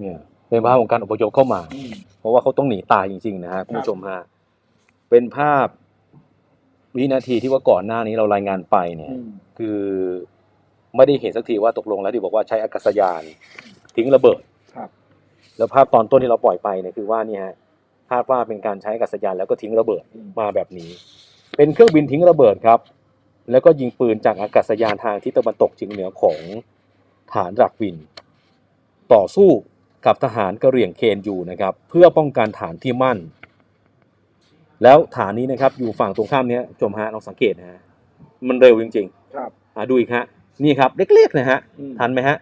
เนี่ยเป็นภาพของการอพยพเข้ามาอืมเพราะว่าเขาต้องหนีตายจริง ๆ นะฮะคุณผู้ชมฮะเป็นภาพวินาทีที่ว่าก่อนหน้านี้เรารายงานไปเนี่ยอืมคือไม่ได้เห็นสักทีว่าตกลงแล้วที่บอกว่าใช้อากาศยาน ทิ้งระเบิดครับแล้วภาพตอนต้นที่เราปล่อยไปเนี่ยคือว่าเนี่ยฮะคาดว่าเป็นการใช้อากาศยานแล้วก็ทิ้งระเบิดอืมมาแบบนี้ เป็นเครื่องบินทิ้งระเบิดครับ แล้วก็ยิงปืนจากอากาศยานทางทิศตะวันตกเฉียงเหนือของฐานรักวิน ต่อสู้ กับทหารกระเหรี่ยงเคนยูนะครับเพื่อป้องกันฐานที่มั่น แล้วฐานนี้นะครับอยู่ฝั่งตรงข้ามเนี้ยชมฮะลองสังเกตนะฮะมันเร็วจริงครับๆอะดูอีกฮะนี่ครับเล็กๆนะฮะอืมทันไหมฮะ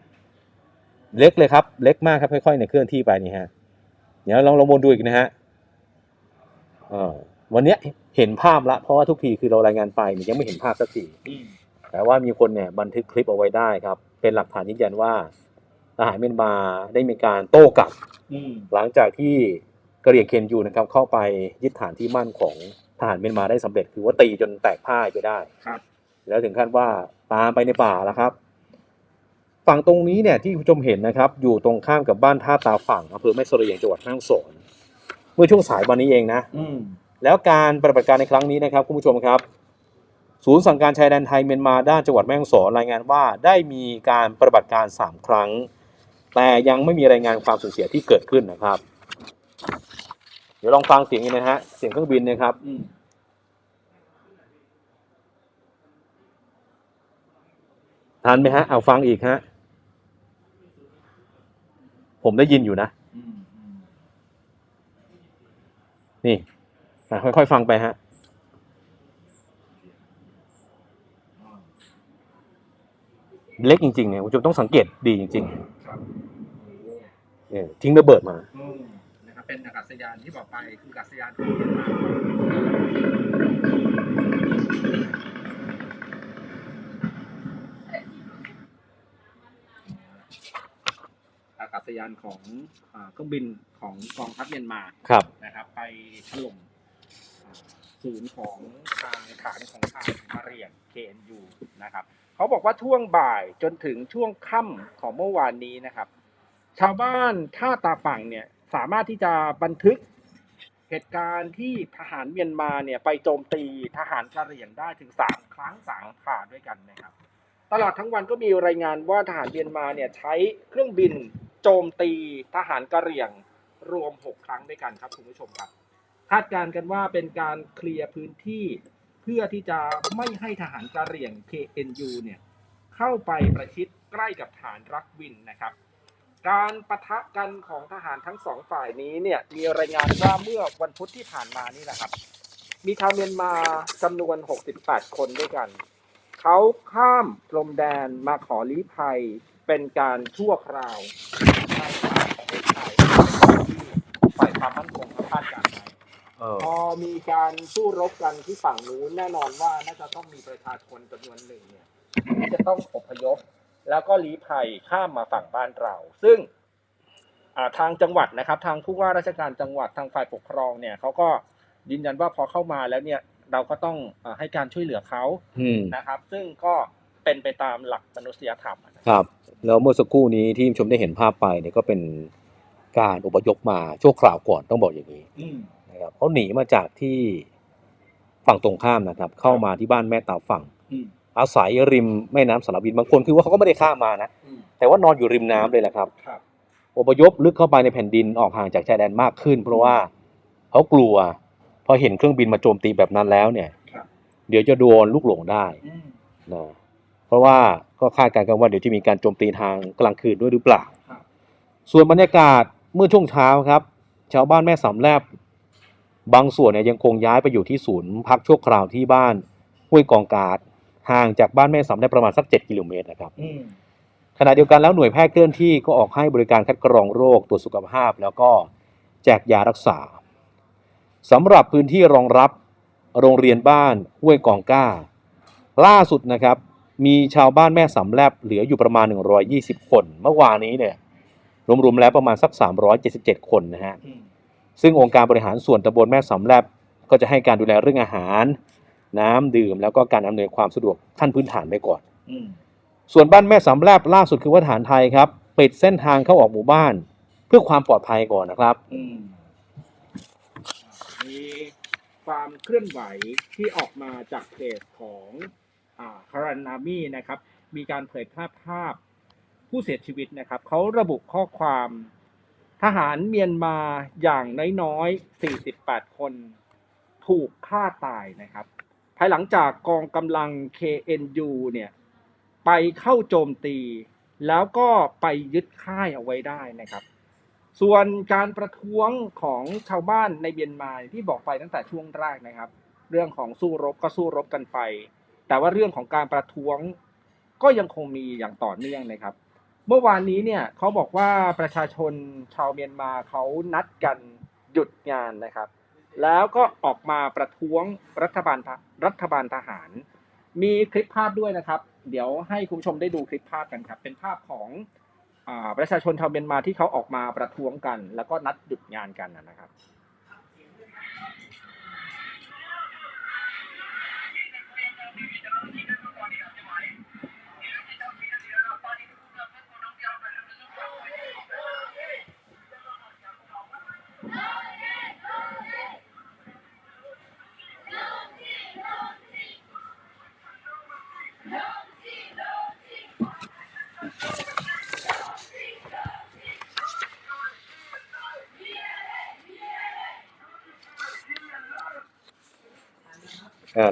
เล็กเลยครับ เล็กมากครับค่อยๆเนี่ยเคลื่อนที่ไปนี่ฮะเดี๋ยวลองลองวนดูอีกนะฮะเอ่อวันเนี้ยเห็นภาพละเพราะว่าทุกทีคือเรารายงานไปเนี่ยยังไม่เห็นภาพสักทีอืมแต่ว่ามีคนเนี่ยบันทึกคลิปเอาไว้ได้ครับ เป็นหลักฐานยืนยันว่า ทหารเมียนมาได้มีการโต้กลับอืมหลังจากที่กระเหรี่ยงเคนยูนะครับเข้าไปยึดฐานที่มั่นของทหารเมียนมาได้สำเร็จคือว่าตีจนแตกพ่ายไปได้ครับ แล้วถึงขั้นว่าตามไปในป่าแล้วครับ ฝั่งตรงนี้เนี่ยที่คุณผู้ชมเห็นนะครับ อยู่ตรงข้ามกับบ้านท่าตาฝั่งอำเภอแม่เสรียงจังหวัดแม่ฮ่องสอนเมื่อช่วงสายวันนี้เองนะอืมแล้วการปฏิบัติการในครั้งนี้นะครับคุณผู้ชมครับ ศูนย์สั่งการชายแดนไทยเมียนมาด้านจังหวัดแม่ฮ่องสอนรายงานว่าได้มีการปฏิบัติการ 3 ครั้ง แต่ยังไม่มีรายงานความสูญเสียที่เกิดขึ้นนะครับ เดี๋ยวลองฟังเสียงนี้นะฮะ เสียงเครื่องบินนะครับอืมทันไหมฮะ เอาฟังอีกฮะ ผมได้ยินอยู่นะอืมอืมนี่อะค่อยๆฟังไปฮะอ่าเล็กจริงๆเนี่ยคุณผู้ชมต้องสังเกตดีจริงครับๆ เนี่ยทิ้งระเบิดมา อืมนะครับเป็นอากาศยานที่บอกไปคืออากาศยานของเมียนมาอากาศยานของอ่าเครื่องบินของกองทัพเมียนมาครับ นะครับ ไปถล่มอ่าศูนย์ของทางฐานของทางมาเรียน KNU นะครับเขาบอกว่าช่วงบ่ายจนถึงช่วงค่ำของเมื่อวานนี้นะครับ ชาวบ้านท่าตาฝั่งเนี่ยสามารถที่จะบันทึกเหตุการณ์ที่ทหารเมียนมาเนี่ยไปโจมตีทหารกะเหรี่ยงได้ถึงสามครั้งสามผ่าด้วยกันนะครับ ตลอดทั้งวันก็มีรายงานว่าทหารเมียนมาเนี่ยใช้เครื่องบินโจมตีทหารกะเหรี่ยงรวม6ครั้งด้วยกันครับคุณผู้ชมครับ คาดการณ์กันว่าเป็นการเคลียร์พื้นที่เพื่อที่จะไม่ให้ทหารกะเหรี่ยง KNU เนี่ยเข้าไปประชิดใกล้กับฐานรักวินนะครับ การปะทะกันของทหารทั้งสองฝ่ายนี้เนี่ยมีรายงานว่าเมื่อวันพุธที่ผ่านมานี่แหละครับ มีชาวเมียนมาจำนวน 68 คนด้วยกัน เขาข้ามพรมแดนมาขอลี้ภัยเป็นการชั่วคราวในฝั่งประเทศไทยที่ฝ่ายความมั่นคงเขาคาดการณ์ไว้เออพอมีการสู้รบกันที่ฝั่งนู้นแน่นอนว่าน่าจะต้องมีประชาชนจำนวนหนึ่งเนี่ยที่จะต้องอพยพ แล้วก็ลี้ภัยข้ามมาฝั่งบ้านเรา ซึ่งอ่าทางจังหวัดนะครับ ทางผู้ว่าราชการจังหวัดทางฝ่ายปกครองเนี่ยเขาก็ยืนยันว่าพอเข้ามาแล้วเนี่ยเราก็ต้องอาให้การช่วยเหลือเขาอืมนะครับ ซึ่งก็เป็นไปตามหลักมนุษยธรรมอะนะครับครับ แล้วเมื่อสักครู่นี้ที่คุณผู้ชมได้เห็นภาพไปเนี่ยก็เป็นการอพยพมาชั่วคราวก่อนต้องบอกอย่างนี้อืมนะครับเขาหนีมาจากที่ฝั่งตรงข้ามนะครับ เข้ามาที่บ้านแม่ตาฝั่ง อืมอาศัยริมแม่น้ำสารวินบางคนคือว่าเขาก็ไม่ได้ข้ามมานะอืมแต่ว่านอนอยู่ริมน้ำเลยแหละครับครับอพยพลึกเข้าไปในแผ่นดินออกห่างจากชายแดนมากขึ้น เพราะว่าเขากลัวพอเห็นเครื่องบินมาโจมตีแบบนั้นแล้วเนี่ยครับเดี๋ยวจะโดนลูกหลงได้อืมนะเพราะว่าก็คาดการณ์กันว่าเดี๋ยวจะมีการโจมตีทางกลางคืนด้วยหรือเปล่าครับส่วนบรรยากาศเมื่อช่วงเช้าครับ ชาวบ้านแม่สำแลบบางส่วนเนี่ยยังคงย้ายไปอยู่ที่ศูนย์พักชั่วคราวที่บ้านห้วยกองกาด ห่างจากบ้านแม่สำได้ประมาณสัก 7 กิโลเมตรนะครับอืมขณะเดียวกันแล้วหน่วยแพทย์เคลื่อนที่ก็ออกให้บริการคัดกรองโรคตรวจสุขภาพ แล้วก็แจกยารักษาสำหรับพื้นที่รองรับโรงเรียนบ้านห้วยกองก้า ล่าสุดนะครับ มีชาวบ้านแม่สำแลบเหลืออยู่ประมาณ 120 คน เมื่อวานนี้เนี่ยรวมๆแล้วประมาณสัก 377 คนนะฮะ อืมซึ่งองค์การบริหารส่วนตำบลแม่สำแลบก็จะให้การดูแลเรื่องอาหาร น้ำดื่มแล้วก็การอำนวยความสะดวกขั้นพื้นฐานไปก่อนอืมส่วนบ้านแม่สำแลบล่าสุดคือว่าทหารไทยครับปิดเส้นทางเข้าออกหมู่บ้าน เพื่อความปลอดภัยก่อนนะครับอืมมีความเคลื่อนไหวที่ออกมาจากเพจของอ่าคารันนามีนะครับ มีการเผยแพร่ภาพผู้เสียชีวิตนะครับ เขาระบุข้อความทหารเมียนมาอย่างน้อยๆ 48 คนถูกฆ่าตายนะครับ ภายหลังจากกองกำลัง KNU เนี่ยไปเข้าโจมตี แล้วก็ไปยึดค่ายเอาไว้ได้นะครับ ส่วนการประท้วงของชาวบ้านในเมียนมาที่บอกไปตั้งแต่ช่วงแรกนะครับ เรื่องของสู้รบก็สู้รบกันไป แต่ว่าเรื่องของการประท้วงก็ยังคงมีอย่างต่อเนื่องนะครับ เมื่อวานนี้เนี่ยเขาบอกว่าประชาชนชาวเมียนมาเขานัดกันหยุดงานนะครับ แล้วก็ออกมาประท้วงรัฐบาลทหรัฐบาลทหาร มีคลิปภาพด้วยนะครับ เดี๋ยวให้คุณผู้ชมได้ดูคลิปภาพกันครับ เป็นภาพของอประชาชนชาวเมียนมาที่เขาออกมาประท้วงกัน แล้วก็นัดหยุดงานกันนะครับ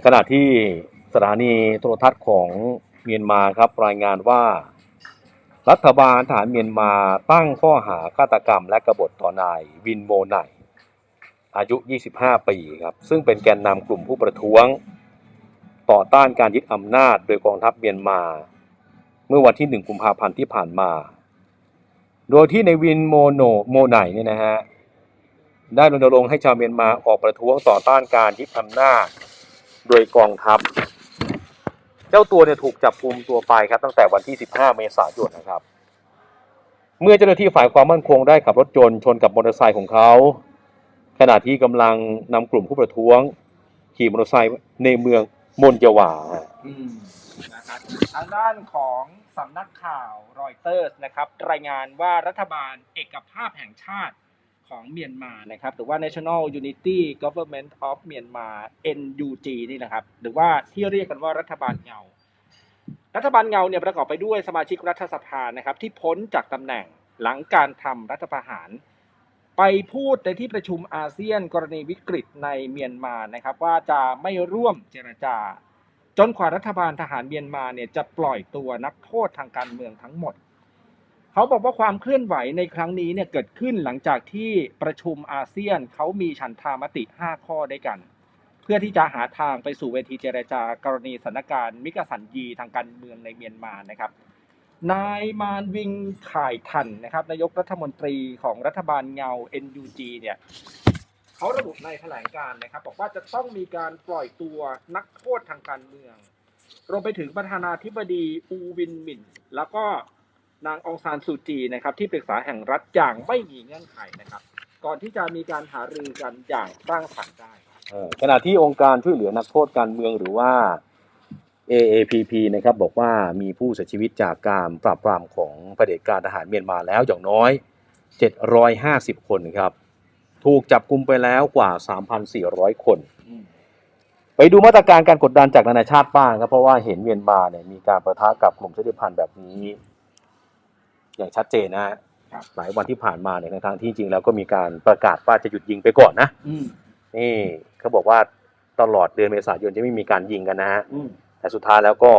ขณะที่สถานีโทรทัศน์ของเมียนมาครับรายงานว่า รัฐบาลทหารเมียนมาตั้งข้อหาฆาตกรรมและกบฏต่อนายวินโมไนอายุ 25 ปีครับซึ่งเป็นแกนนำกลุ่มผู้ประท้วง ต่อต้านการยึดอำนาจโดยกองทัพเมียนมา เมื่อวันที่ 1 กุมภาพันธ์ที่ผ่านมา โดยที่ในวินโมโนโมไนเนี่ยนะฮะได้รณรงค์ให้ชาวเมียนมาออกประท้วงต่อต้านการยึดอำนาจ โดยกองทัพ เจ้าตัวเนี่ยถูกจับกุมตัวไปครับตั้งแต่วันที่ 15 เมษายนนะครับ เมื่อเจ้าหน้าที่ฝ่ายความมั่นคงได้ขับรถยนต์ชนกับมอเตอร์ไซค์ของเขา ขณะที่กำลังนำกลุ่มผู้ประท้วง ขี่มอเตอร์ไซค์ในเมืองมนเยวาอืมนะครับทางด้านของสำนักข่าวรอยเตอร์สนะครับ รายงานว่ารัฐบาลเอกภาพแห่งชาติ ของเมียนมานะครับ หรือว่า National Unity Government of Myanmar NUG นี่นะครับ หรือว่าที่เรียกกันว่ารัฐบาลเงา รัฐบาลเงาเนี่ยประกอบไปด้วยสมาชิกรัฐสภานะครับที่พ้นจากตำแหน่งหลังการทำรัฐประหาร ไปพูดในที่ประชุมอาเซียนกรณีวิกฤตในเมียนมานะครับ ว่าจะไม่ร่วมเจรจา จนกว่ารัฐบาลทหารเมียนมาเนี่ยจะปล่อยตัวนักโทษทางการเมืองทั้งหมด เขาบอกว่าความเคลื่อนไหวในครั้งนี้เนี่ยเกิดขึ้นหลังจากที่ประชุมอาเซียนเขามีฉันทามติ 5 ข้อด้วยกัน เพื่อที่จะหาทางไปสู่เวทีเจรจากรณีสถานการณ์มิกสันยีทางการเมืองในเมียนมานะครับนายมานวิงข่ายทันนะครับนายกรัฐมนตรีของรัฐบาลเงา NUG เนี่ยเขาระบุในแถลงการนะครับ บอกว่าจะต้องมีการปล่อยตัวนักโทษทางการเมือง รวมไปถึงประธานาธิบดีอูวินหมินแล้วก็ นางองซานซูจีนะครับที่ปรึกษาแห่งรัฐอย่างไม่มีเงื่อนไขนะครับ ก่อนที่จะมีการหารือกันอย่างสร้างสรรค์ได้ขณะที่องค์การช่วยเหลือนักโทษการเมืองหรือว่า AAPP นะครับบอกว่ามีผู้เสียชีวิตจากการปราบปรามของเผด็จการทหารเมียนมาแล้วอย่างน้อย 750 คนครับ ถูกจับกุมไปแล้วกว่า 3,400 คน ไปดูมาตรการการกดดันจากนานาชาติบ้างครับ เพราะว่าเห็นเมียนมาเนี่ยมีการประทะกับกลุ่มชาติพันธุ์แบบนี้ อย่างชัดเจนนะฮะครับหลายวันที่ผ่านมาเนี่ยทางๆที่จริงแล้วก็มีการประกาศว่าจะหยุดยิงไปก่อนนะอืมนี่เขาบอกว่าตลอดเดือนเมษายนจะไม่มีการยิงกันนะฮะอืมแต่สุดท้ายแล้วก็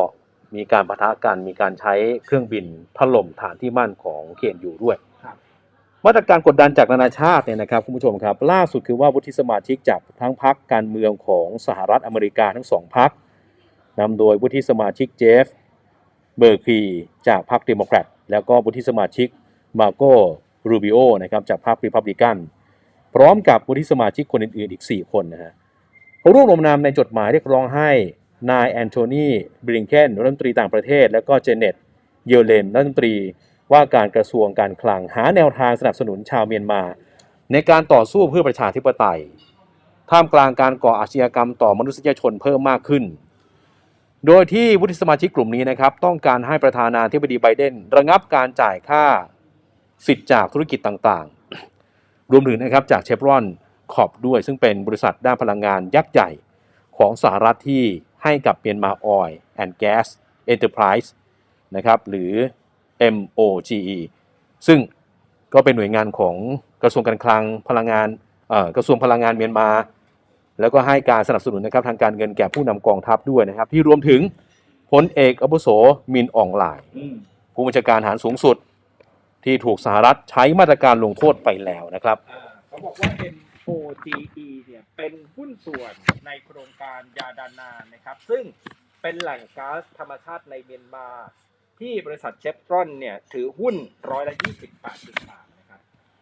มีการปะทะกันมีการใช้เครื่องบินถล่มฐานที่มั่นของเคนอยู่ด้วยครับมาตรการกดดันจากนานาชาติเนี่ยนะครับคุณผู้ชมครับ ล่าสุดคือว่าวุฒิสมาชิกจากทั้งพรรคการเมืองของสหรัฐอเมริกาทั้งสองพรรคนำโดยวุฒิสมาชิกเจฟเบอร์คีจากพรรคเดโมแครต แล้วก็วุฒิสมาชิกมาโกรูบิโอนะครับจากพรรครีพับลิกัน พร้อมกับวุฒิสมาชิกคนอื่นๆอีก 4 คนนะฮะเขาร่วมลงนามในจดหมายเรียกร้องให้นายแอนโทนีบริงเคนรัฐมนตรีต่างประเทศ และก็เจเน็ตเยเลนรัฐมนตรีว่าการกระทรวงการคลังหาแนวทางสนับสนุนชาวเมียนมา ในการต่อสู้เพื่อประชาธิปไตย ท่ามกลางการก่ออาชญากรรมต่อมนุษยชนเพิ่มมากขึ้น โดยที่วุฒิสมาชิกกลุ่มนี้นะครับต้องการให้ประธานาธิบดีไบเดนระงับการจ่ายค่าสิทธิ์จากธุรกิจต่างๆ รวมถึงนะครับจากเชฟรอนขอบด้วย ซึ่งเป็นบริษัทด้านพลังงานยักษ์ใหญ่ของสหรัฐที่ให้กับเมียนมาออยล์แอนด์แก๊สเอ็นเตอร์ไพรส์นะครับหรือ MOGE ซึ่งก็เป็นหน่วยงานของกระทรวงการคลังพลังงานกระทรวงพลังงานเมียนมา แล้วก็ให้การสนับสนุนนะครับทางการเงินแก่ผู้นำกองทัพด้วยนะครับ ที่รวมถึงพลเอกอาวุโสมินอองหลายอืมผู้บัญชาการทหารสูงสุด ที่ถูกสหรัฐใช้มาตรการลงโทษไปแล้วนะครับอ่าเขาบอกว่า MOGE เนี่ยเป็นหุ้นส่วนในโครงการยาดานานะครับ ซึ่งเป็นแหล่งก๊าซธรรมชาติในเมียนมา ที่บริษัทเชฟรอนเนี่ยถือหุ้นร้อยละ28.3นะครับ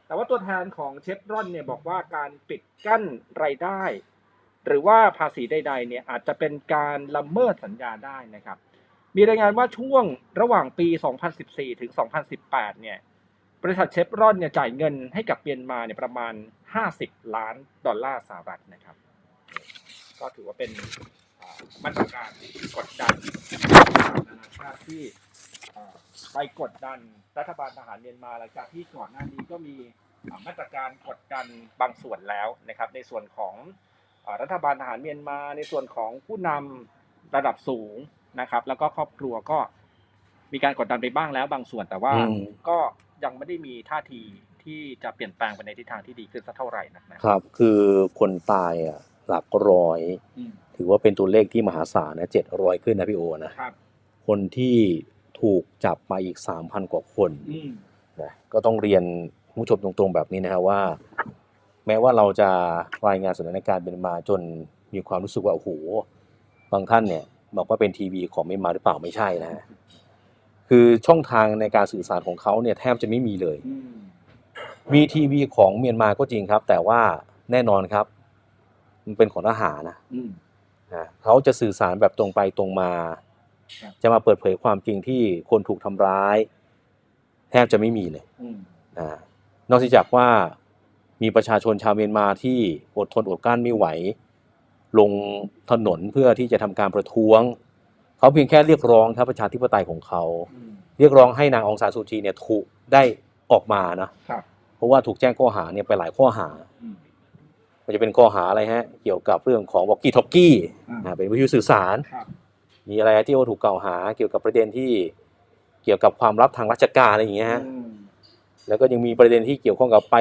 แต่ว่าตัวแทนของเชฟรอนเนี่ยบอกว่าการปิดกั้นรายได้ หรือว่าภาษีใดๆเนี่ยอาจจะเป็นการละเมิดสัญญาได้นะครับ มีรายงานว่าช่วงระหว่างปี 2014 ถึง 2018 เนี่ยบริษัทเชฟรอนเนี่ยจ่ายเงินให้กับเมียนมาเนี่ยประมาณ 50 ล้านดอลลาร์สหรัฐนะครับ ก็ถือว่าเป็นมาตรการกดดันนานาชาติที่ไปกดดันรัฐบาลทหารเมียนมาหลังจากที่ก่อนหน้านี้ก็มีมาตรการกดดันบางส่วนแล้วนะครับ ในส่วนของ รัฐบาลทหารเมียนมาในส่วนของผู้นำระดับสูงนะครับ แล้วก็ครอบครัวก็มีการกดดันไปบ้างแล้วบางส่วนแต่ว่าอืมก็ยังไม่ได้มีท่าทีที่จะเปลี่ยนแปลงไปในทิศทางที่ดีขึ้นสักเท่าไหร่นักนะครับ คือคนตายอะหลักร้อยอืมถือว่าเป็นตัวเลขที่มหาศาลนะเจ็ดร้อยขึ้นนะพี่โอนะครับคนที่ถูกจับมาอีก3,000กว่าคนอืมนะก็ต้องเรียนผู้ชมตรงๆแบบนี้นะครับว่า แม้ว่าเราจะรายงานสถานการณ์เป็นมาจนมีความรู้สึกว่าโอ้โหบางท่านเนี่ยบอกว่าเป็นทีวีของเมียนมาหรือเปล่าไม่ใช่นะฮะคือช่องทางในการสื่อสารของเขาเนี่ยแทบจะไม่มีเลยอืมมีทีวีของเมียนมาก็จริงครับ แต่ว่าแน่นอนครับ มันเป็นของทหารนะอืมนะเขาจะสื่อสารแบบตรงไปตรงมาครับจะมาเปิดเผยความจริงที่คนถูกทำร้าย แทบจะไม่มีเลยอืมนะนอกจากว่า มีประชาชนชาวเมียนมาที่อดทนอดกลั้นไม่ไหว ลงถนนเพื่อที่จะทำการประท้วง เขาเพียงแค่เรียกร้องครับประชาธิปไตยของเขาอืมเรียกร้องให้นางองซานซูจีเนี่ยถูกได้ออกมานะครับเพราะว่าถูกแจ้งข้อหาเนี่ยไปหลายข้อหาอืมมันจะเป็นข้อหาอะไรฮะ เกี่ยวกับเรื่องของวอกกี้ท็อกกี้อ่าเป็นวิทยุสื่อสารครับมีอะไรที่ว่าถูกกล่าวหา เกี่ยวกับประเด็นที่เกี่ยวกับความลับทางราชการอะไรอย่างเงี้ยฮะอืมแล้วก็ยังมีประเด็นที่เกี่ยวข้องกับไป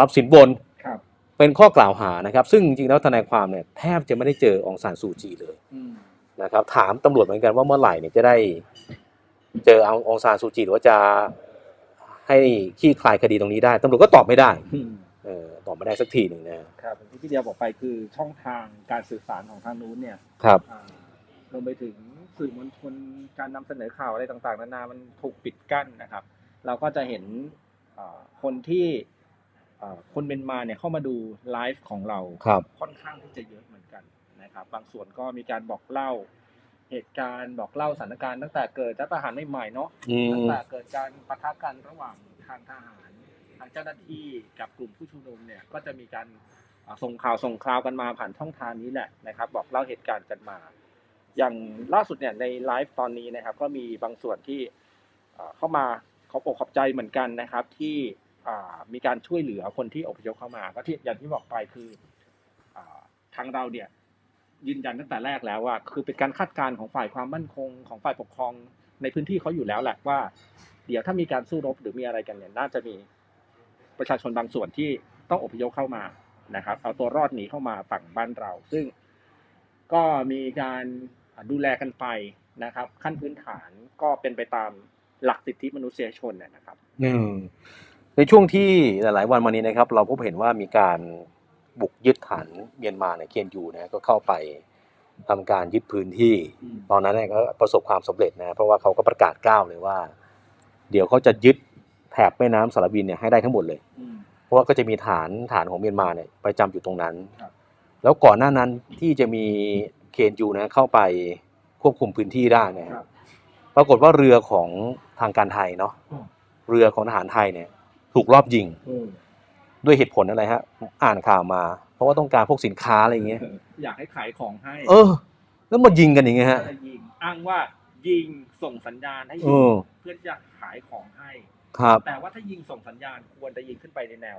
รับสินบนครับ เป็นข้อกล่าวหานะครับ ซึ่งจริงๆแล้วทนายความเนี่ยแทบจะไม่ได้เจอองซานซูจีเลยอืมนะครับ ถามตำรวจเหมือนกันว่าเมื่อไหร่เนี่ยจะได้ เจอองซานซูจีหรือว่าจะให้ขี้คลายคดีตรงนี้ได้ตำรวจก็ตอบไม่ได้อืมเออตอบไม่ได้สักทีหนึ่งนะ ครับอย่างที่พี่เดียบอกไปคือช่องทางการสื่อสารของทางนู้นเนี่ยครับ อ่ารวมไปถึงสื่อมวลชนการนำเสนอข่าวอะไรต่างๆ นานามันถูกปิดกั้นนะครับ เราก็จะเห็นอ่าคนที่อ่า คนเมียนมาเนี่ยเข้ามาดูไลฟ์ของเราครับค่อนข้างที่จะเยอะเหมือนกันนะครับบางส่วนก็มีการบอกเล่าเหตุการณ์บอกเล่าสถานการณ์ตั้งแต่เกิดรัฐประหารใหม่ๆเนาะอืตั้งมแต่เกิดการปะทะกันระหว่างทางทหารทางเจ้าหน้าที่กับกลุ่มผู้ชุมนุมเนี่ยก็จะมีการอ่าส่งข่าวส่งคราวกันมาผ่านช่องทางนี้แหละนะครับ บอกเล่าเหตุการณ์กันมา อย่างล่าสุดเนี่ยในไลฟ์ตอนนี้นะครับ ก็มีบางส่วนที่อ่าเข้ามาขอบอกขอบใจเหมือนกันนะครับ ที่อ่า มีการช่วยเหลือคนที่อพยพเข้ามา ก็ที่อย่างที่บอกไปคืออทางเราเนี่ยยืนยันตั้งแต่แรกแล้วว่า คือเป็นการคาดการณ์ของฝ่ายความมั่นคงของฝ่ายปกครองในพื้นที่เขาอยู่แล้วแหละว่า เดี๋ยวถ้ามีการสู้รบหรือมีอะไรกันเนี่ยน่าจะมีประชาชนบางส่วนที่ต้องอพยพเข้ามานะครับ เอาตัวรอดหนีเข้ามาฝั่งบ้านเรา ซึ่งก็มีการดูแลกันไปนะครับ ขั้นพื้นฐานก็เป็นไปตามหลักสิทธิมนุษยชนเนยนะครับ อืม ในช่วงที่หลาย ๆ วันมานี้นะครับ เราพบเห็นว่ามีการบุกยึดฐานเมียนมาเนี่ยเคียนยูนะก็เข้าไปทำการยึดพื้นที่อืมตอนนั้นเนี่ยก็ประสบความสำเร็จนะเพราะว่าเขาก็ประกาศก้าวเลยว่า เดี๋ยวเขาจะยึดแถบแม่น้ำสารวินเนี่ยให้ได้ทั้งหมดเลยอืมเพราะว่าก็จะมีฐานฐานของเมียนมาเนี่ยประจำอยู่ตรงนั้นครับแล้วก่อนหน้านั้นที่จะมีเคนยูนะเข้าไปควบคุมพื้นที่ได้เนยครับปรากฏว่าเรือของทางการไทยเนาะอืมเรือของทหารไทยเนี่ย ถูกรอบยิง อืมด้วยเหตุผลอะไรฮะผมอ่านข่าวมา เพราะว่าต้องการพวกสินค้าอะไรอย่างเงี้ย อยากให้ขายของให้เออ แล้วมายิงกันอย่างเงี้ยฮะก็เลยยิงอ้างว่ายิงส่งสัญญาณให้เอยิงอ เพื่อจะขายของให้ ครับ แต่ว่าถ้ายิงส่งสัญญาณควรจะยิงขึ้นไปในแนว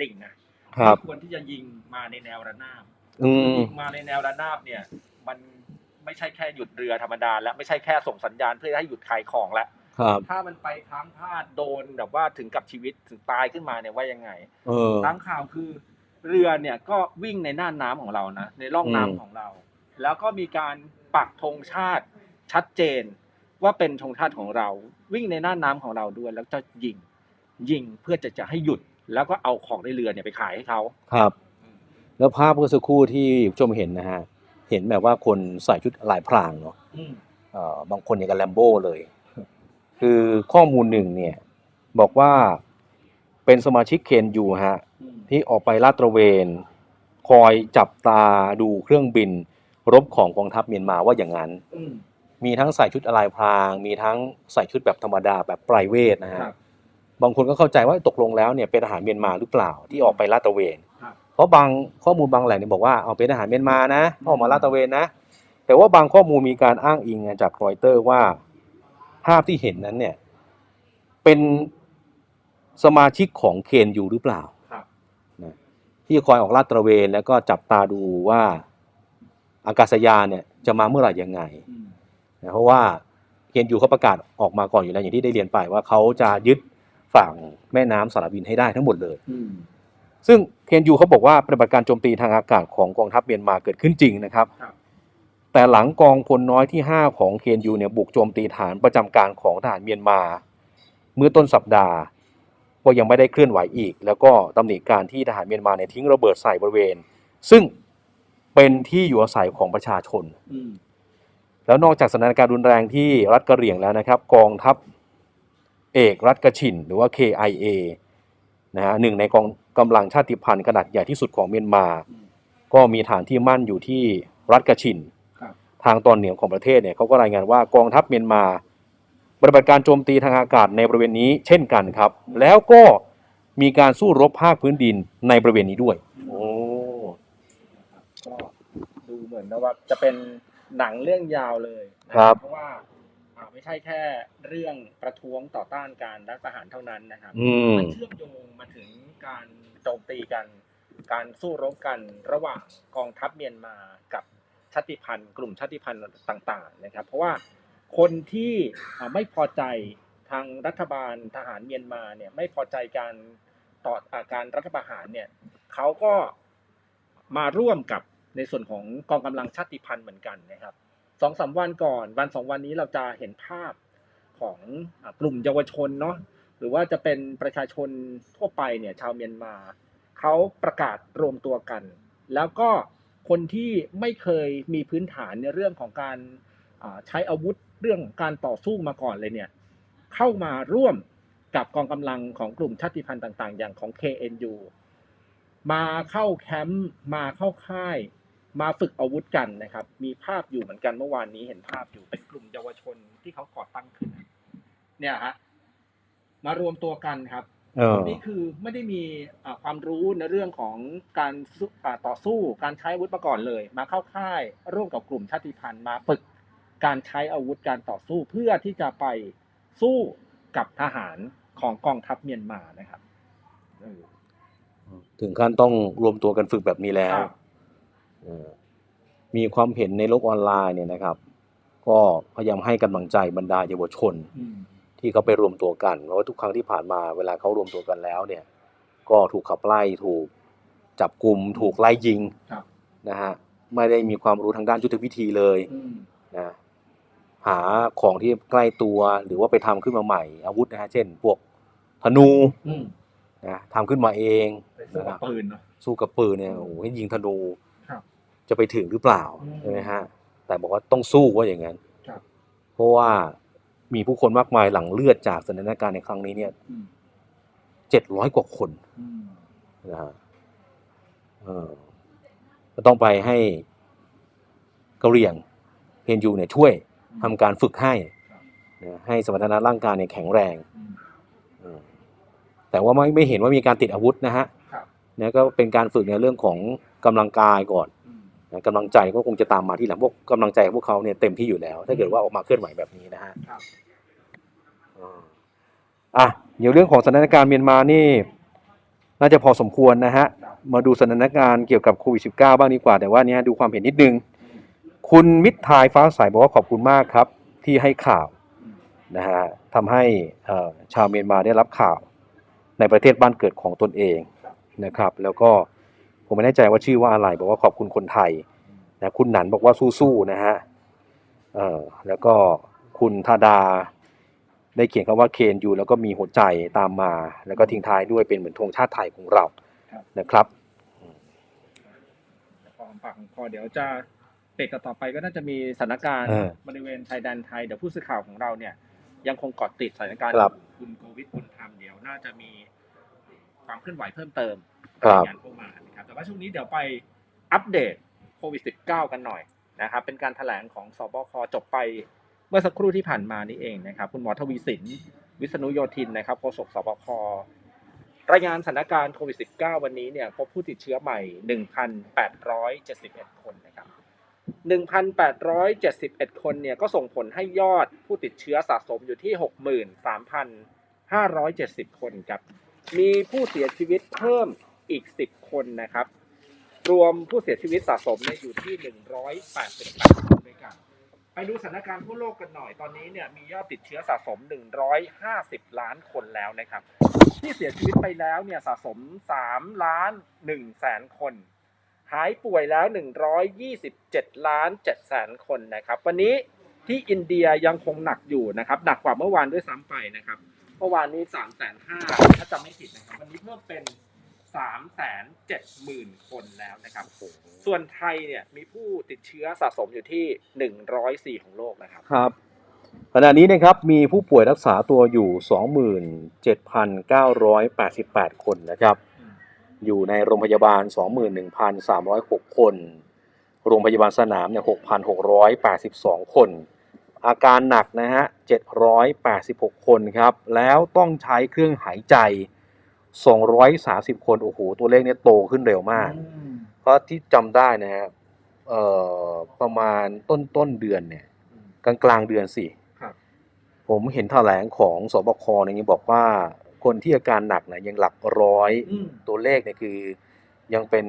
ดิ่งนะครับ ไม่ควรที่จะยิงมาในแนวระนาบอืม ยิงมาในแนวระนาบเนี่ย มันไม่ใช่แค่หยุดเรือธรรมดาและไม่ใช่แค่ส่งสัญญาณเพื่อให้หยุดขายของแล้ว ครับถ้ามันไปพลั้งพลาดโดนแบบว่าถึงกับชีวิตถึงตายขึ้นมาเนี่ยว่ายังไงเออตามข่าวคือ เรือเนี่ยก็วิ่งในน่านน้ำของเรานะในร่องน้ำอืมของเรา แล้วก็มีการปักธงชาติชัดเจนว่าเป็นธงชาติของเรา วิ่งในน่านน้ำของเราด้วย แล้วจะยิงยิงเพื่อจะจะให้หยุดแล้วก็เอาของในเรือเนี่ยไปขายให้เขาครับ แล้วภาพเมื่อสักครู่ที่ผู้ชมเห็นนะฮะเห็นแบบว่าคนใส่ชุดลายพรางเนาะอืมเอ่อบางคนอย่างกับแลมโบ้เลย คือข้อมูลหนึ่งเนี่ยบอกว่าเป็นสมาชิกเคนยูฮะอืมที่ออกไปลาดตระเวน คอยจับตาดูเครื่องบิน รบของกองทัพเมียนมาว่าอย่างนั้นอืมมีทั้งใส่ชุดลายพราง มีทั้งใส่ชุดแบบธรรมดาแบบไพรเวทนะฮะครับบางคนก็เข้าใจว่าตกลงแล้วเนี่ยเป็นทหารเมียนมาหรือเปล่าที่ออกไปลาดตระเวนครับเพราะบางข้อมูลบางแหล่งเนี่ยบอกว่าเอาเป็นทหารเมียนมานะออกมาลาดตระเวนนะ แต่ว่าบางข้อมูลมีการอ้างอิงจากรอยเตอร์ว่า ภาพที่เห็นนั้นเนี่ย เป็นสมาชิกของเคนยูหรือเปล่าครับนะที่คอยออกลาดตระเวนแล้วก็จับตาดูว่าอากาศยานเนี่ยจะมาเมื่อไหร่ยังไงอืมนะเพราะว่าเคนยูเขาประกาศออกมาก่อนอยู่แล้วอย่างที่ได้เรียนไปว่าเขาจะยึดฝั่งแม่น้ำสารวินให้ได้ทั้งหมดเลยอืมซึ่งเคนยูเขาบอกว่าปฏิบัติการโจมตีทางอากาศของกองทัพเมียนมาเกิดขึ้นจริงนะครับครับ แต่หลังกองพลน้อยที่ 5 ของเคนยูเนี่ยบุกโจมตีฐานประจำการของทหารเมียนมา เมื่อต้นสัปดาห์ ก็ยังไม่ได้เคลื่อนไหวอีก แล้วก็ตำหนิการที่ทหารเมียนมาเนี่ยทิ้งระเบิดใส่บริเวณ ซึ่งเป็นที่อยู่อาศัยของประชาชนอืมแล้วนอกจากสถานการณ์รุนแรงที่รัฐกะเหรี่ยงแล้วนะครับ กองทัพเอกรัฐกระชินหรือว่า KIA นะฮะหนึ่งในกองกำลังชาติพันธุ์ขนาดใหญ่ที่สุดของเมียนมาอืมก็มีฐานที่มั่นอยู่ที่รัฐกระชินครับ ทางตอนเหนือของประเทศเนี่ยเขาก็รายงานว่ากองทัพเมียนมาปฏิบัติการโจมตีทางอากาศในบริเวณนี้เช่นกันครับ แล้วก็มีการสู้รบภาคพื้นดินในบริเวณนี้ด้วย โอ้ก็ดูเหมือนกับว่าจะเป็นหนังเรื่องยาวเลยนะครับเพราะว่าอ่าไม่ใช่แค่เรื่องประท้วงต่อต้านการรัฐประหารเท่านั้นนะครับอืม มันเชื่อมโยงมาถึงการโจมตีกัน การสู้รบกันระหว่างกองทัพเมียนมากับ ชาติพันธุ์กลุ่มชาติพันธุ์ต่างๆนะครับ เพราะว่าคนที่ไม่พอใจทางรัฐบาลทหารเมียนมาเนี่ยไม่พอใจการต่ออาการรัฐประหารเนี่ยเขาก็มาร่วมกับในส่วนของกองกำลังชาติพันธุ์เหมือนกันนะครับสองสามวันก่อนวันสองวันนี้เราจะเห็นภาพของกลุ่มเยาวชนเนาะหรือว่าจะเป็นประชาชนทั่วไปเนี่ยชาวเมียนมาเขาประกาศรวมตัวกัน แล้วก็ คนที่ไม่เคยมีพื้นฐานในเรื่องของการใช้อาวุธเรื่องการต่อสู้มาก่อนเลยเนี่ยเข้ามาร่วมกับกองกำลังของกลุ่มชาติพันธุ์ต่าง ๆ อย่างของ KNU มาเข้าแคมป์มาเข้าค่าย มาฝึกอาวุธกันนะครับ มีภาพอยู่เหมือนกันเมื่อวานนี้เห็นภาพอยู่เป็นกลุ่มเยาวชนที่เขาก่อตั้งขึ้นเนี่ยฮะมารวมตัวกันครับ เออนี่คือไม่ได้มีอ่าความรู้ในเรื่องของการสู้อ่าต่อสู้การใช้อาวุธมาก่อนเลย มาเข้าค่ายร่วมกับกลุ่มชาติพันธุ์มาฝึกการใช้อาวุธการต่อสู้เพื่อที่จะไปสู้กับทหารของกองทัพเมียนมานะครับเออถึงขั้นต้องรวมตัวกันฝึกแบบนี้แล้วครับเออมีความเห็นในโลกออนไลน์เนี่ยนะครับ ก็พยายามให้กำลังใจบรรดาเยาวชนอืม ที่เขาไปรวมตัวกันเพราะว่าทุกครั้งที่ผ่านมาเวลาเขารวมตัวกันแล้วเนี่ย ก็ถูกขับไล่ถูกจับกลุ่มถูกไล่ยิงครับ นะฮะไม่ได้มีความรู้ทางด้านยุทธวิธีเลยอืมนะหาของที่ใกล้ตัวหรือว่าไปทำขึ้นมาใหม่ อาวุธนะฮะเช่น พวกธนูอืมนะทำขึ้นมาเองไปสู้นะคกัรับบปืนเนาะ สู้กับปืนเนี่ยโอ้โหให้ยิงธนูครับจะไปถึงหรือเปล่าอืมใช่ไหมฮะแต่บอกว่าต้องสู้ว่าอย่างนั้นครับ เพราะว่า มีผู้คนมากมายหลังเลือดจากสถานการณ์ในครั้งนี้เนี่ยอืมเจ็ดร้อยกว่าคนอืมนะฮะเออก็ต้องไปให้กะเหรี่ยงเพนยูเนี่ยช่วยทำการฝึกให้ครับนะให้สมรรถนะร่างกายเนี่ยแข็งแรงอืมเออแต่ว่าไม่ไม่เห็นว่ามีการติดอาวุธนะฮะครับเนี่ยก็เป็นการฝึกในเรื่องของกำลังกายก่อนอืมนะ กำลังใจก็คงจะตามมาที่หลังพวกกำลังใจของพวกเขาเนี่ยเต็มที่อยู่แล้ว ถ้าเกิดว่าออกมาเคลื่อนไหวแบบนี้นะฮะครับอ่าอะเดี๋ยวเรื่องของสถานการณ์เมียนมานี่ น่าจะพอสมควรนะฮะมาดูสถานการณ์เกี่ยวกับโควิด -19 บ้างดีกว่าแต่ว่าเนี้ยดูความเห็นนิดนึง คุณมิตรทายฟ้าใสบอกว่าขอบคุณมากครับ ที่ให้ข่าวนะฮะทำให้เอ่อชาวเมียนมาได้รับข่าวในประเทศบ้านเกิดของตนเองนะครับ แล้วก็ ผมไม่แน่ใจว่าชื่อว่าอะไร บอกว่าขอบคุณคนไทยนะคุณหนันบอกว่าสู้ๆนะฮะเอ่อแล้วก็คุณธาดา ได้เขียนคำว่าเคนยูแล้วก็มีหัวใจตามมา แล้วก็ทิ้งท้ายด้วยเป็นเหมือนธงชาติไทยของเราครับนะครับพอปากของพอเดี๋ยวจะเบรกต่อไปก็น่าจะมีสถานการณ์เออบริเวณชายแดนไทยเดี๋ยวผู้สื่อข่าวของเราเนี่ย ยังคงเกาะติดสถานการณ์ครับคุณโควิดคุณทำเดี๋ยวน่าจะมีความเคลื่อนไหวเพิ่มเติมค รับรายงานเข้ามานะครับแต่ว่าช่วงนี้เดี๋ยวไปอัปเดตโควิด -19 กันหน่อยนะครับเป็นการแถลงของสบคจบไปเมื่อสักครู่ที่ผ่านมานี่เองนะครับ คุณหมอทวีสิน วิษณุโยธินนะครับโฆษกสบครายงานสถานการณ์โควิด -19 วันนี้เนี่ยพบผู้ติดเชื้อใหม่ 1,871 คนนะครับ 1,871 คนเนี่ยก็ส่งผลให้ยอดผู้ติดเชื้อสะสมอยู่ที่ 63,570 คนครับ มีผู้เสียชีวิตเพิ่ม อีก 10 คนนะครับ รวมผู้เสียชีวิตสะสมเนี่ยอยู่ที่ 188คนด้วยกัน ไปดูสถานการณ์ทั่วโลกกันหน่อยตอนนี้เนี่ยมียอดติดเชื้อสะสม 150 ล้านคนแล้วนะครับ ที่เสียชีวิตไปแล้วเนี่ยสะสม 3 ล้าน1แสนคนหายป่วยแล้ว 127 ล้าน7แสนคนนะครับ วันนี้ที่อินเดียยังคงหนักอยู่นะครับ หนักกว่าเมื่อวานด้วยซ้ำไปนะครับ เมื่อวานนี้3 5 0 0 0ถ้าจำไม่ผิดนะครับ วันนี้เพิ่มเป็น 3 7 0 0 0 0คนแล้วนะครับ ส่วนไทยเนี่ยมีผู้ติดเชื้อสะสมอยู่ที่104ของโลกนะครับ ครับ ขณะนี้นะครับมีผู้ป่วยรักษาตัวอยู่ 27,988 คนนะครับ อยู่ในโรงพยาบาล 21,306 คน โรงพยาบาลสนามเนี่ย6,682 คน อาการหนักนะฮะ 786 คนครับ แล้วต้องใช้เครื่องหายใจ 230 คน โอ้โห ตัวเลขเนี่ยโตขึ้นเร็วมาก เพราะที่จำได้นะฮะเอ่อประมาณต้นต้นเดือนเนี่ยกลางกลางๆเดือนสิครับผมเห็นแถลงของสบคเนี่ยยังบอกว่าคนที่อาการหนักเนี่ยยังหลักร้อยอืมตัวเลขเนี่ยคือยังเป็น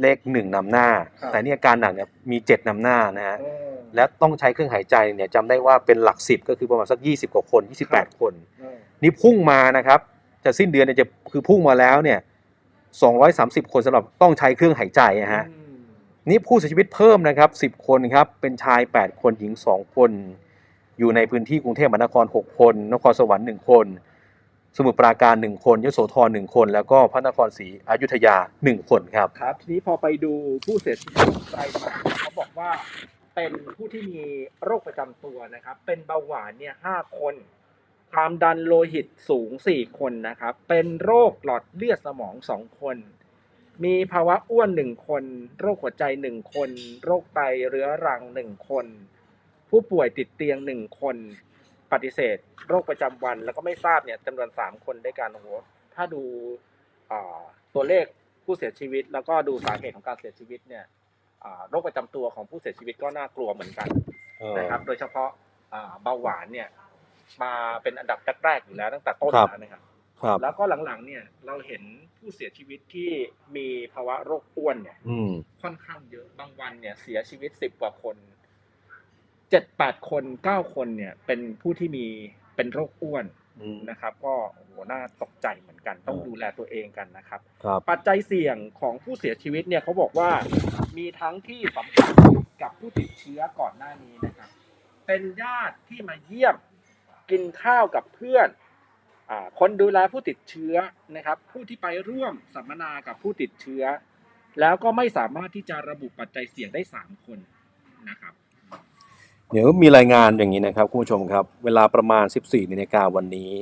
เลขหนึ่งนำหน้าครับแต่นี่อาการหนักเนี่ยมีเจ็ดนำหน้านะฮะเออและต้องใช้เครื่องหายใจเนี่ยจำได้ว่าเป็นหลักสิบก็คือประมาณสักยี่สิบกว่าคนยี่สิบแปดคนเออนี่พุ่งมานะครับ จะสิ้นเดือนเนี่ยจะคือพุ่งมาแล้วเนี่ยสองร้อยสามสิบคนสำหรับต้องใช้เครื่องหายใจนะฮะอืมนี่ผู้เสียชีวิตเพิ่มนะครับ 10 คนครับเป็นชาย 8 คนหญิง 2 คน อยู่ในพื้นที่กรุงเทพมหานคร 6 คน นครสวรรค์ 1 คน สมุทรปราการ 1 คนยโสธร 1 คน แล้วก็พระนครศรีอยุธยา 1 คนครับครับ ทีนี้พอไปดูผู้เสียชีวิตรายใหม่เขาบอกว่าเป็นผู้ที่มีโรคประจำตัวนะครับ เป็นเบาหวานเนี่ยห้าคน ความดันโลหิตสูงสี่คนนะครับ เป็นโรคหลอดเลือดสมองสองคน มีภาวะอ้วนหนึ่งคน โรคหัวใจหนึ่งคน โรคไตเรื้อรังหนึ่งคน ผู้ป่วยติดเตียงหนึ่งคน ปฏิเสธ โรคประจำวัน แล้วก็ไม่ทราบเนี่ยจำนวนสามคนด้วยกันโอ้โหถ้าดูอ่าตัวเลขผู้เสียชีวิต แล้วก็ดูสาเหตุของการเสียชีวิตเนี่ยอ่าโรคประจำตัวของผู้เสียชีวิตก็น่ากลัวเหมือนกันนะครับ โดยเฉพาะอ่าเบาหวานเนี่ย มาเป็นอันดับแรกๆอยู่แล้วตั้งแต่ต้นครับแล้วนะครับครับ แล้วก็หลังๆ เนี่ยเราเห็นผู้เสียชีวิตที่มีภาวะโรคอ้วนเนี่ยอืมค่อนข้างเยอะบางวันเนี่ย เสียชีวิตสิบกว่าคนเจ็ดแปดคนเก้าคนเนี่ย เป็นผู้ที่มีเป็นโรคอ้วนอืมนะครับ ก็โอ้โหน่าตกใจเหมือนกัน ต้องเออดูแลตัวเองกันนะครับครับปัจจัยเสี่ยงของผู้เสียชีวิตเนี่ยเขาบอกว่ามีทั้งที่สัมผัสกับผู้ติดเชื้อก่อนหน้านี้นะครับ เป็นญาติที่มาเยี่ยม กินข้าวกับเพื่อนอคนดูแลผู้ติดเชื้อนะครับ ผู้ที่ไปร่วมสัมมนากับผู้ติดเชื้อ แล้วก็ไม่สามารถที่จะระบุปัจจัยเสี่ยงได้สามคนนะครับเดี๋ยวมีรายงานอย่างนี้นะครับคุณผู้ชมครับ เวลาประมาณ 14นาฬิกาวันนี้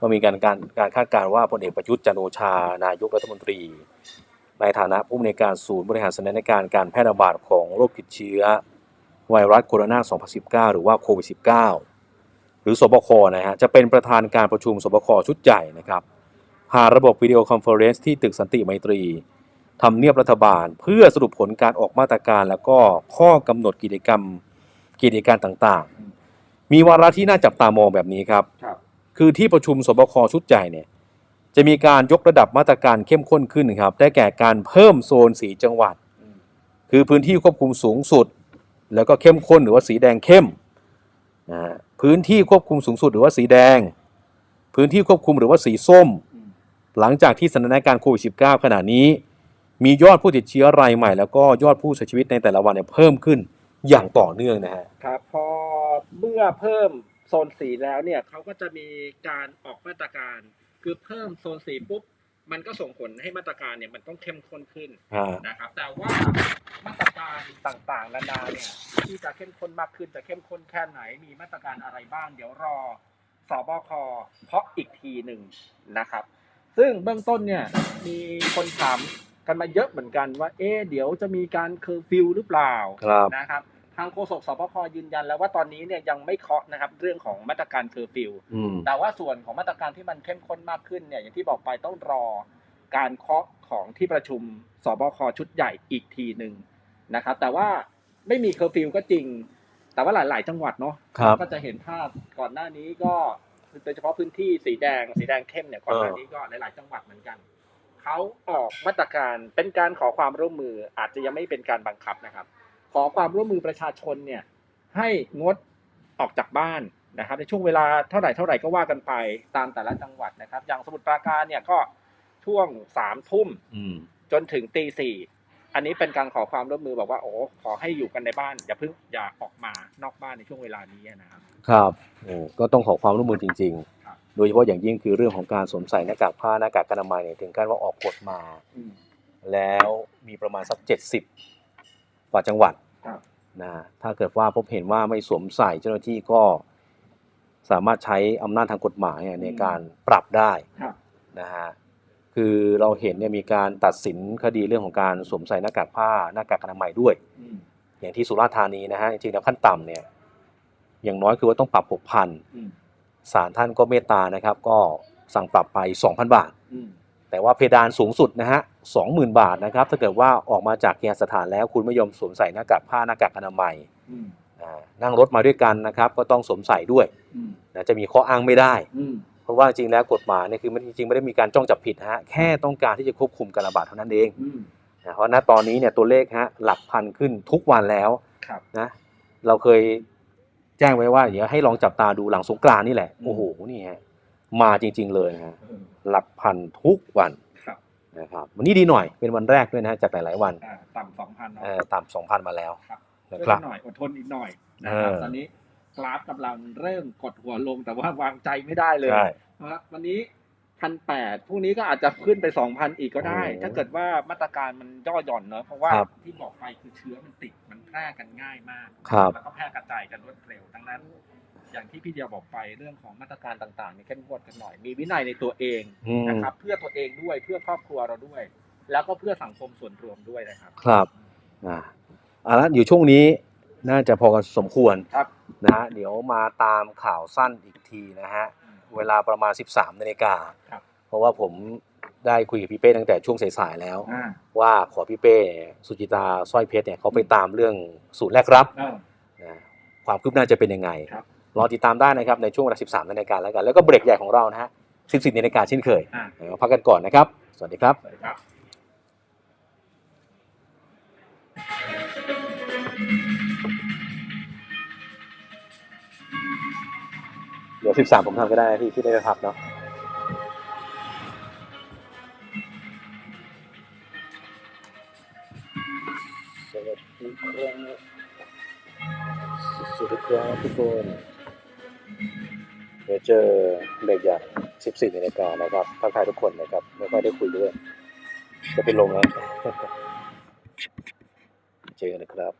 ก็มีการการการคาดการณ์ว่าพลเอกประยุทธ์จันโอชา นายกรัฐมนตรี ในฐานะผู้อำนวยการศูนย์บริหารสถานการณ์การแพร่ระบาดของโรคติดเชื้อ ไวรัสโคโรนา 2019 หรือว่าโควิด -19 หรือสบคนะฮะจะเป็นประธานการประชุมสบคชุดใหญ่นะครับผ่านระบบวิดีโอคอนเฟอเรนซ์ที่ตึกสันติไมตรีทำเนียบรัฐบาล เพื่อสรุปผลการออกมาตรการแล้วก็ข้อกำหนดกิจกรรมกิจการต่างๆ มีวาระที่น่าจับตามองแบบนี้ครับครับคือที่ประชุมสบคชุดใหญ่เนี่ยจะมีการยกระดับมาตรการเข้มข้นขึ้นครับได้แก่การเพิ่มโซนสีจังหวัดอืมคือพื้นที่ควบคุมสูงสุด แล้วก็เข้มข้นหรือว่าสีแดงเข้ม นะพื้นที่ควบคุมสูงสุดหรือว่าสีแดง พื้นที่ควบคุมหรือว่าสีส้มอืมหลังจากที่สถานการณ์โควิด -19 ขณะนี้ มียอดผู้ติดเชื้อรายใหม่ แล้วก็ยอดผู้เสียชีวิตในแต่ละวันเนี่ยเพิ่มขึ้นอย่างต่อเนื่องนะฮะครับพอเมื่อเพิ่มโซนสีแล้วเนี่ยเขาก็จะมีการออกมาตรการ คือเพิ่มโซนสีปุ๊บ มันก็ส่งผลให้มาตรการเนี่ยมันต้องเข้มข้นขึ้นนะครับ แต่ว่ามาตรการต่างๆนานาเนี่ยที่จะเข้มข้นมากขึ้นจะเข้มข้นแค่ไหน มีมาตรการอะไรบ้าง เดี๋ยวรอสบคเพาะอีกทีหนึ่งนะครับ ซึ่งเบื้องต้นเนี่ยมีคนถามกันมาเยอะเหมือนกันว่า เอ๊ะเดี๋ยวจะมีการเคอร์ฟิวหรือเปล่าครับนะครับทางโฆษกสบคยืนยันแล้วว่าตอนนี้เนี่ยยังไม่เคาะนะครับเรื่องของมาตรการเคอร์ฟิวอืมแต่ว่าส่วนของมาตรการที่มันเข้มข้นมากขึ้นเนี่ยอย่างที่บอกไปต้องรอการเคาะของที่ประชุมสบคชุดใหญ่อีกทีหนึ่งนะครับ แต่ว่าไม่มีเคอร์ฟิวก็จริง แต่ว่าหลาย ๆ จังหวัดเนาะครับก็จะเห็นภาพก่อนหน้านี้ก็โดยเฉพาะพื้นที่สีแดงสีแดงเข้มเนี่ยก่อนหน้านี้ก็หลาย ๆ จังหวัดเหมือนกันเขาออกมาตรการเป็นการขอความร่วมมืออาจจะยังไม่เป็นการบังคับนะครับ ขอความร่วมมือประชาชนเนี่ยให้งดออกจากบ้านนะครับ ในช่วงเวลาเท่าไหร่เท่าไหร่ก็ว่ากันไปตามแต่ละจังหวัดนะครับ อย่างสมุทรปราการเนี่ยก็ช่วงสามทุ่มอืมจนถึงตีสี่อันนี้เป็นการขอความร่วมมือบอกว่าโอ้ขอให้อยู่กันในบ้าน อย่าเพิ่งอย่าออกมานอกบ้านในช่วงเวลานี้นะครับครับโอ้ก็ต้องขอความร่วมมือจริงครับๆโดยเฉพาะอย่างยิ่งคือเรื่องของการสวมใส่หน้ากากผ้าหน้ากากอนามัยเนี่ยถึงขั้นว่าออกกฎมาอืมแล้วมีประมาณสักเจ็ดสิบ กว่าจังหวัดครับนะถ้าเกิดว่าพบเห็นว่าไม่สวมใส่เจ้าหน้าที่ก็สามารถใช้อำนาจทางกฎหมายเนี่ยในการปรับได้ครับนะฮะคือเราเห็นเนี่ยมีการตัดสินคดีเรื่องของการสวมใส่หน้ากากผ้าหน้ากากอนามัยด้วยอืมอย่างที่สุราษฎร์ธานีนะฮะจริงๆแล้วขั้นต่ำเนี่ยอย่างน้อยคือว่าต้องปรับ6,000อืมศาลท่านก็เมตตานะครับ ก็สั่งปรับไป2,000บาทอืม แต่ว่าเพดานสูงสุดนะฮะ20,000บาทนะครับ ถ้าเกิดว่าออกมาจากเคหสถานแล้วคุณไม่ยอมสวมใส่หน้ากากผ้าหน้ากากอนามัยอืมอ่านั่งรถมาด้วยกันนะครับ ก็ต้องสวมใส่ด้วยอืมนะจะมีข้ออ้างไม่ได้อืมเพราะว่าจริงๆแล้วกฎหมายเนี่ยคือมันจริงๆไม่ได้มีการจ้องจับผิดนะฮะแค่ต้องการที่จะควบคุมการระบาดเท่านั้นเองอืมนะเพราะณตอนนี้เนี่ยตัวเลขฮะหลักพันขึ้นทุกวันแล้วครับนะเราเคยแจ้งไว้ว่าเดี๋ยวให้ลองจับตาดูหลังสงกรานต์นี่แหละอืมโอ้โหนี่ฮะ มาจริง ๆ เลยนะฮะเออหลักพันทุกวันครับนะครับวันนี้ดีหน่อยเป็นวันแรกด้วยนะฮะจากหลายๆวันอ่าต่ำสองพันเนาะเอ่อต่ำสองพันมาแล้ว ครับนะช่วยครับกันหน่อยอดทนอีกหน่อยนะครับเออ ตอนนี้กราฟกำลังเริ่มกดหัวลงแต่ว่าวางใจไม่ได้เลย ใช่ นะครับวันนี้พันแปดพรุ่งนี้ก็อาจจะขึ้นไปสองพันอีกก็ได้ โอ้ถ้าเกิดว่ามาตรการมันย่อหย่อนเนอะเพราะว่าครับที่บอกไปคือเชื้อมันติดมันแพร่กันง่ายมาก ครับ แล้วก็แพร่กระจายกันรวดเร็วดังนั้น อย่างที่พี่เดียวบอกไปเรื่องของมาตรการต่างๆนี่เข้มงวดกันหน่อย มีวินัยในตัวเองอืมนะครับ เพื่อตัวเองด้วยเพื่อครอบครัวเราด้วย แล้วก็เพื่อสังคมส่วนรวมด้วยนะครับ ครับอ่าเอาละอยู่ช่วงนี้น่าจะพอกันสมควรครับนะฮะเดี๋ยวมาตามข่าวสั้นอีกทีนะฮะเวลาประมาณ 13นาฬิกาครับเพราะว่าผมได้คุยกับพี่เป้ตั้งแต่ช่วงสายๆแล้วอ่าว่าขอพี่เป้สุจิตาสร้อยเพชรเนี่ยเขาไปตามเรื่องศูนย์แรกรับเออนะความคืบหน้าจะเป็นยังไงค รับรอติดตามได้นะครับในช่วงเวลา 13นาฬิกาแล้วกัน แล้วก็เบรกใหญ่ของเรานะฮะ 14นาฬิกาเช่นเคยอ่า เดี๋ยวพักกันก่อนนะครับ สวัสดีครับ สวัสดีครับ เดี๋ยว 13 ผมทำก็ได้นะพี่ที่ได้ไปพักเนาะสวัสดีครับสวัสดีครับทุกคน เดี๋ยวเจอเบรกใหญ่14นาฬิกานะครับทักทายทุกคนนะครับ ไม่ค่อยได้คุยด้วย จะเป็นลมแล้ว เจอกันนะครับ